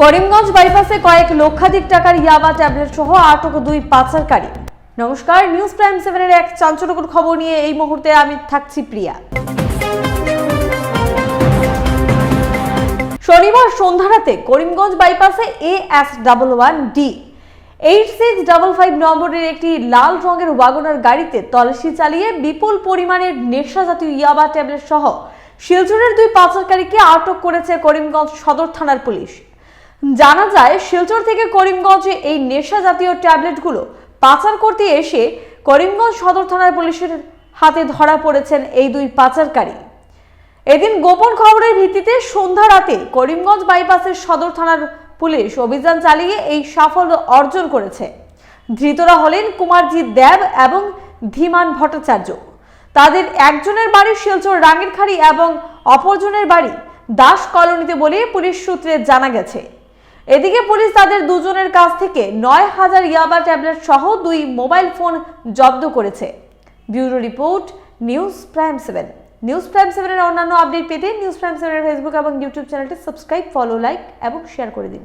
করিমগঞ্জ বাইপাসে কয়েক লক্ষাধিক টাকার ইয়াবা ট্যাবলেট সহ আটক দুই পাচারকারী। নমস্কার, নিউজ প্রাইম সেভেনের এক চাঞ্চল্যকর খবর নিয়ে এই মুহূর্তে আমি থাকছি প্রিয়া। শনিবার সন্ধ্যারাতে Karimganj বাইপাসে A S double one D eight six double five নম্বরের একটি লাল রঙের ওয়াগনার গাড়িতে তল্লাশি চালিয়ে বিপুল পরিমাণের নেশা জাতীয় ইয়াবা ট্যাবলেট সহ শিলচরের দুই পাচারকারীকে আটক করেছে করিমগঞ্জ সদর থানার পুলিশ। জানা যায়, শিলচর থেকে করিমগঞ্জে এই নেশা জাতীয় ট্যাবলেটগুলো পাচার করতে এসে করিমগঞ্জ সদর থানার পুলিশের হাতে ধরা পড়েছেন এই দুই পাচারকারী। এদিন গোপন খবরের ভিত্তিতে সন্ধ্যা রাতে করিমগঞ্জ বাইপাসের সদর থানার পুলিশ অভিযান চালিয়ে এই সাফল্য অর্জন করেছে। ধৃতরা হলেন কুমারজিৎ দেব এবং ধীমান ভট্টাচার্য। তাদের একজনের বাড়ি শিলচর রাঙ্গিরখাড়ি এবং অপরজনের বাড়ি দাস কলোনিতে বলে পুলিশ সূত্রে জানা গেছে। এদিকে পুলিশ তাদের দুজনের কাছ থেকে নয় হাজার ইয়াবা ট্যাবলেট সহ দুই মোবাইল ফোন জব্দ করেছে। Bureau report, news prime seven. News prime সেভেনের অন্যান্য আপডেট পেতে নিউজ প্রাইম সেভেনের ফেসবুক এবং ইউটিউব চ্যানেলটি সাবস্ক্রাইব, ফলো, লাইক এবং শেয়ার করে দিন।